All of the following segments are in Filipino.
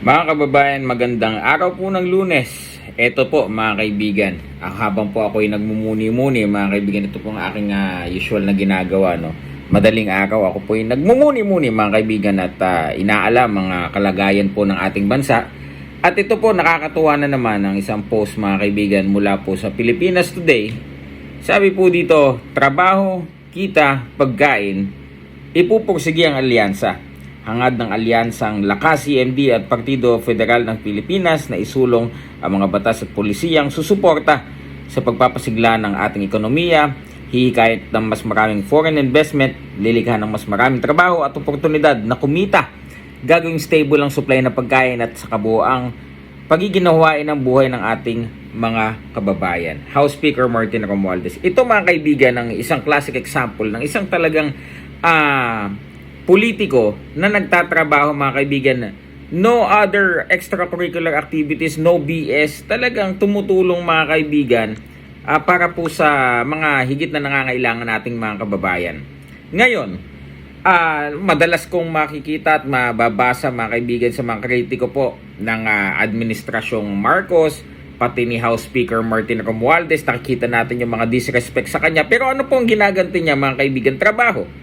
Mga kababayan, magandang araw po ng lunes. Ito po mga kaibigan, ah, habang po ako ay nagmumuni-muni mga kaibigan, ito po ang aking ah, usual na ginagawa. No? Madaling araw ako po ay nagmumuni-muni mga kaibigan at ah, inaalam mga kalagayan po ng ating bansa. At ito po nakakatuwa na naman ang isang post mga kaibigan mula po sa Pilipinas Today. Sabi po dito, trabaho, kita, pagkain, ipupursige ang alyansa hangad ng alyansang Lakas CMD at Partido Federal ng Pilipinas na isulong ang mga batas at polisiyang susuporta sa pagpapasigla ng ating ekonomiya, hihikayat ng mas maraming foreign investment, lilikha ng mas maraming trabaho at oportunidad na kumita, gagawing stable ang supply ng pagkain at sa kabuoang pagiginawain ng buhay ng ating mga kababayan. House Speaker Martin Romualdez. Ito mga kaibigan ng isang classic example ng isang talagang ah politiko na nagtatrabaho mga kaibigan no other extracurricular activities, no BS, talagang tumutulong mga kaibigan ah, para po sa mga higit na nangangailangan nating mga kababayan. Ngayon, ah, madalas kong makikita at mababasa mga kaibigan sa mga kritiko po ng ah, administrasyong Marcos, pati ni House Speaker Martin Romualdez, nakikita natin yung mga disrespect sa kanya. Pero ano pong ginaganti niya mga kaibigan? Trabaho.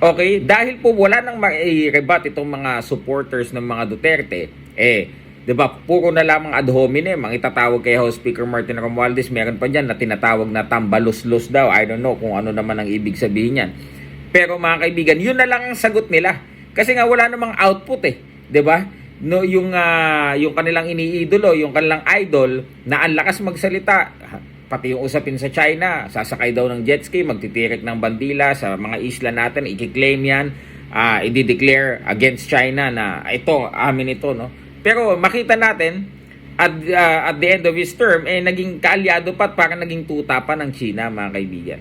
Okay? Dahil po wala nang ma-rebut itong mga supporters ng mga Duterte, eh, 'di ba? Puro na lamang ad hominem ang itatawag kay House Speaker Martin Romualdez. Meron pa diyan na tinatawag na tambalos-los daw. I don't know kung ano naman ang ibig sabihin niyan. Pero mga kaibigan, yun na lang ang sagot nila. Kasi nga wala namang output eh, 'di ba? No, yung ah, yung kanilang iniidolo, yung kanilang idol na ang lakas magsalita, pati yung usapin sa China, sasakay daw ng jet ski, magtitirik ng bandila sa mga isla natin, i-claim yan, uh, i-declare against China na ito, amin ito, no? Pero makita natin, at, ah, at the end of his term, eh, naging kaalyado pa at parang naging tuta pa ng China, mga kaibigan.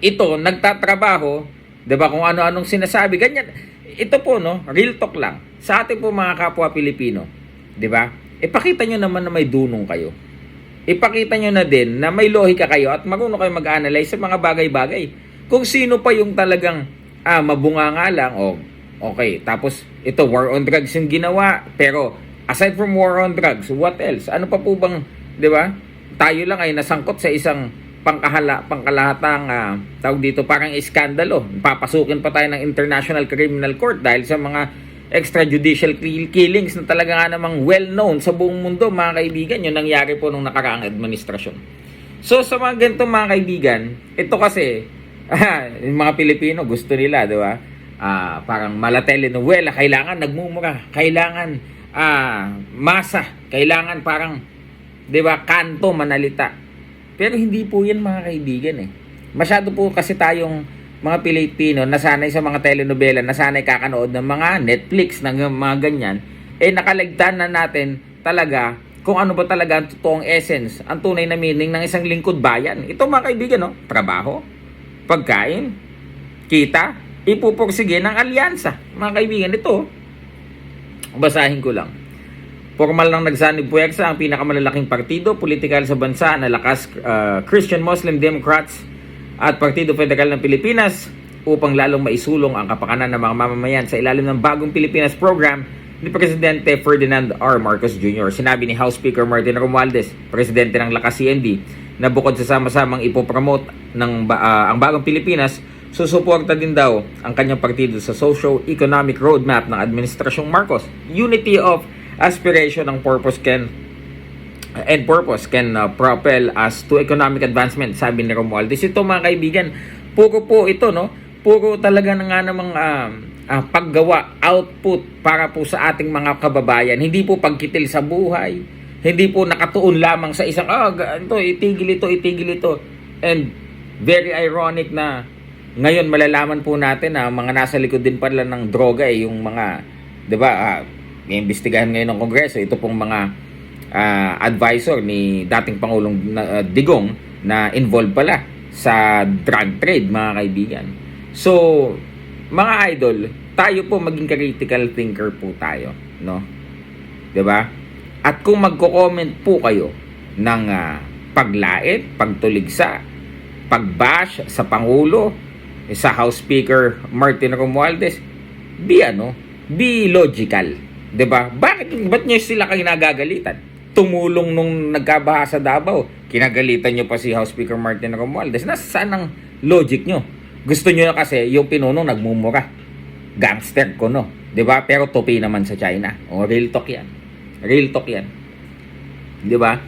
Ito, nagtatrabaho, 'di ba kung ano-anong sinasabi, ganyan. Ito po, no, real talk lang. Sa ating po mga kapwa Pilipino, 'di ba? Ipakita nyo naman na may dunong kayo ipakita nyo na din na may lohika kayo at marunong kayo mag-analyze sa mga bagay-bagay. Kung sino pa yung talagang ah, mabunga nga lang, oh, okay, tapos ito, war on drugs yung ginawa, pero aside from war on drugs, what else? Ano pa po bang, di ba? Tayo lang ay nasangkot sa isang pangkahala, pangkalahatang ah, tawag dito parang iskandalo. Papasukin pa tayo ng International Criminal Court dahil sa mga extrajudicial kill- killings na talaga nga namang well-known sa buong mundo, mga kaibigan, yung nangyari po nung nakaraang administrasyon. So, sa mga ganito mga kaibigan, ito kasi, yung mga Pilipino, gusto nila, di ba? Ah, parang mala telenovela, kailangan nagmumura, kailangan ah, masa, kailangan parang, di ba, kanto, manalita. Pero hindi po yan mga kaibigan eh. Masyado po kasi tayong mga Pilipino nasanay sa mga telenovela, nasanay kakanood ng mga Netflix, ng mga ganyan, eh nakaligtan na natin talaga kung ano ba talaga ang totoong essence, ang tunay na meaning ng isang lingkod bayan. Ito mga kaibigan, no? trabaho, pagkain, kita, ipupursige ng alyansa. Mga kaibigan, ito, basahin ko lang. Formal lang nagsanib puwersa ang pinakamalalaking partido politikal sa bansa na lakas uh, Christian Muslim Democrats at Partido Federal ng Pilipinas upang lalong maisulong ang kapakanan ng mga mamamayan sa ilalim ng bagong Pilipinas program ni Presidente Ferdinand R. Marcos Jr. Sinabi ni House Speaker Martin Romualdez, Presidente ng Lakas CND, na bukod sa sama-samang ipopromote ng uh, ang bagong Pilipinas, susuporta din daw ang kanyang partido sa socio-economic roadmap ng Administrasyong Marcos. Unity of aspiration ng purpose can and purpose can uh, propel us to economic advancement, sabi ni Romualdez. Ito mga kaibigan, puro po ito, no? Puro talaga na nga namang uh, uh, paggawa, output para po sa ating mga kababayan. Hindi po pagkitil sa buhay. Hindi po nakatuon lamang sa isang, ah, oh, ito, itigil ito, itigil ito. And very ironic na ngayon malalaman po natin na mga nasa likod din pala ng droga eh, yung mga, di ba, uh, may imbestigahan ngayon ng Kongreso, ito pong mga uh, advisor ni dating Pangulong uh, Digong na involved pala sa drug trade, mga kaibigan. So, mga idol, tayo po maging critical thinker po tayo, no? 'Di ba? At kung magko-comment po kayo ng uh, paglait, pagtuligsa, pagbash sa Pangulo, sa House Speaker Martin Romualdez, be ano, be logical. 'Di ba? Bakit ba't niyo sila kayo nagagalitan? Tumulong nung nagkabaha sa Davao. Kinagalitan niyo pa si House Speaker Martin Romualdez. Nasaan ang logic niyo? Gusto niyo na kasi yung pinuno nagmumura. Gangster ko no. ba? Pero topi naman sa China. O real talk 'yan. Real talk 'yan. ba?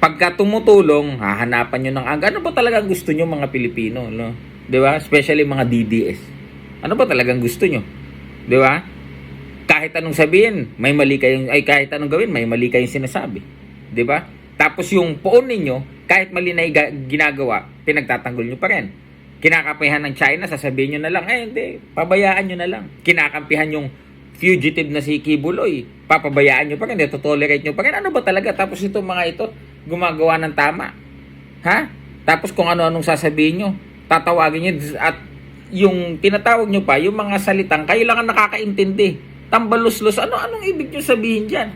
Pagka tumutulong, hahanapan nyo ng ang ano ba talagang gusto nyo mga Pilipino, no? ba? Especially mga DDS. Ano ba talagang gusto nyo? ba? Kahit anong sabihin, may mali kayong ay kahit anong gawin, may mali kayong sinasabi. ba? Tapos yung poon ninyo, kahit mali na ginagawa, pinagtatanggol nyo pa rin. Kinakapihan ng China, sasabihin nyo na lang, eh hindi, pabayaan nyo na lang. Kinakampihan yung fugitive na si Kibuloy, papabayaan nyo pa rin, tolerate nyo pa rin. Ano ba talaga? Tapos itong mga ito, gumagawa ng tama. Ha? Tapos kung ano-anong sasabihin nyo, tatawagin nyo at yung tinatawag nyo pa, yung mga salitang kayo lang ang nakakaintindi. Tambalos-los, ano anong ibig nyo sabihin diyan?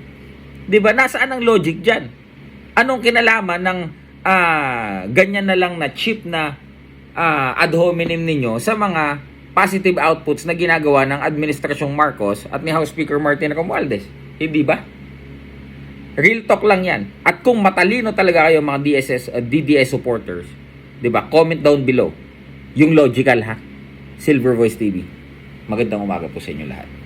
'Di ba? Nasaan ang logic diyan? Anong kinalaman ng ah, ganyan na lang na cheap na ah, ad hominem ninyo sa mga positive outputs na ginagawa ng Administrasyong Marcos at ni House Speaker Martin Romualdez? Hindi ba? Real talk lang yan. At kung matalino talaga kayo mga DSS, uh, DDS supporters, di ba? Comment down below. Yung logical ha. Silver Voice TV. Magandang umaga po sa inyo lahat.